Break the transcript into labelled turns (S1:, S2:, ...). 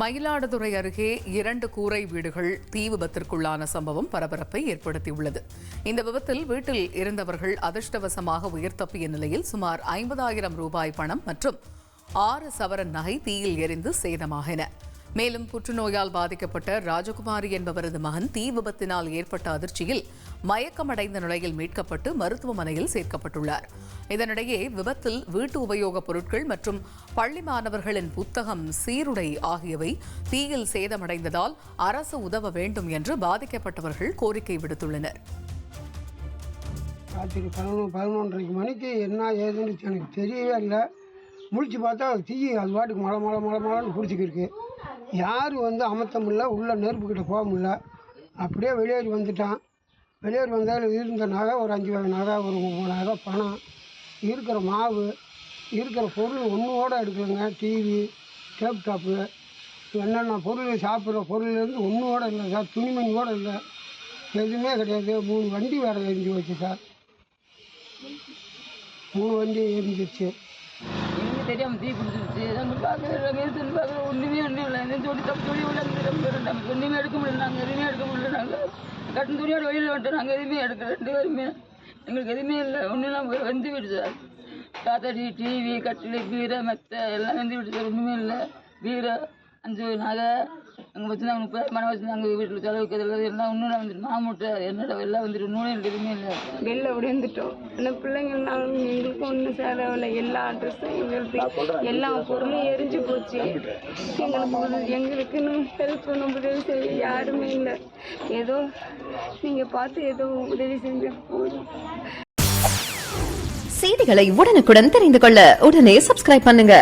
S1: மயிலாடுதுறை அருகே இரண்டு கூரை வீடுகள் தீ விபத்திற்குள்ளான சம்பவம் பரபரப்பை ஏற்படுத்தியுள்ளது. இந்த விபத்தில் வீட்டில் இருந்தவர்கள் அதிர்ஷ்டவசமாக உயிர் தப்பிய நிலையில் சுமார் ஐம்பதாயிரம் ரூபாய் பணம் மற்றும் ஆறு சவரன் நகை தீயில் எரிந்து சேதமாகின. மேலும் புற்றுநோயால் பாதிக்கப்பட்ட ராஜகுமாரி என்பவரது மகன் தீ விபத்தினால் ஏற்பட்ட அதிர்ச்சியில் மயக்கமடைந்த நிலையில் மீட்கப்பட்டு மருத்துவமனையில் சேர்க்கப்பட்டுள்ளார். இதனிடையே விபத்தில் வீட்டு உபயோகப் பொருட்கள் மற்றும் பள்ளி மாணவர்களின் புத்தகம் சீருடை ஆகியவை தீயில் சேதமடைந்ததால் அரசு உதவ வேண்டும் என்று பாதிக்கப்பட்டவர்கள் கோரிக்கை விடுத்துள்ளனர்.
S2: ராத்திரி பதினொன்று பதினொன்றரைக்கு மணிக்கு என்ன ஏதுன்னு எனக்கு தெரியவே இல்லை. முடிச்சு பார்த்தா அது தீ அது பாட்டுக்கு மழை மழை மழை மழைன்னு பிடிச்சிக்கிருக்கு யார் வந்து அமர்த்த முடில உள்ளே நெருப்புக்கிட்ட போக முடில அப்படியே வெளியேறி வந்துட்டான். வெளியேறி வந்தால் இருந்த நகை ஒரு அஞ்சு வகை நகை ஒரு மூணு நகை பணம் இருக்கிற மாவு இருக்கிற பொருள் ஒன்றோட எடுக்கலைங்க. டிவி டேப்டாப்பு என்னென்ன பொருள் சாப்பிட்ற பொருள்லேருந்து ஒன்றோட இல்லை சார் துணிமணி கூட இல்லை. எதுவுமே கிடையாது. மூணு வண்டி வேறு எரிஞ்சு போச்சு சார். மூணு வண்டி எரிஞ்சிருச்சு
S3: எனக்கு தெரியாம தீ பிடிச்சிருச்சு. நாங்கள் பார்க்குற மேசன் பார்க்குற ஒன்றுமே ஒன்றும் இல்லை. என்ன சொல்லி தப்பு சொல்லி உள்ள நாங்கள் ஒன்றுமே எடுக்க முடியல. நாங்கள் எதுவுமே எடுக்க முடியல. நாங்கள் கட்டன் துணியோட வெளியில் வந்துட்டோம். நாங்கள் எதுவுமே எடுக்க ரெண்டு பேருமே. எங்களுக்கு எதுவுமே இல்லை. ஒன்றும் போய் வந்து விடுச்சு சார் தாத்தாடி டிவி கட்டில் பீரை மெத்தை எல்லாம் வந்து விடுச்சு ஒன்றுமே இல்லை. பீரை அஞ்சு நகை அங்கே வச்சுருந்தாங்க முப்பது மனை வச்சுருந்தாங்க வீட்டில் செலவுக்கு இதில் எல்லாம் ஒன்றும் வந்துட்டு மாமூட்டை என்னோட எல்லாம் வந்துட்டு எனக்கு எதுவுமே இல்லை.
S4: வெளில விழுந்துட்டோம். ஆனால் பிள்ளைங்கள்னால எங்களுக்கும் ஒன்றும் சேரவில்லை. எல்லா அட்ரஸும் எங்களுக்கு எல்லா பொருளும் எரிஞ்சு போச்சு. எங்களுக்கு எங்களுக்குன்னு ஹெல்ப் பண்ண உதவி செய்ய யாருமே இல்லை. ஏதோ நீங்கள் பார்த்து ஏதோ உதவி செஞ்ச போதும்.
S5: செய்திகளை உடனுக்குடன் தெரிந்து கொள்ள உடனே சப்ஸ்கிரைப் பண்ணுங்க.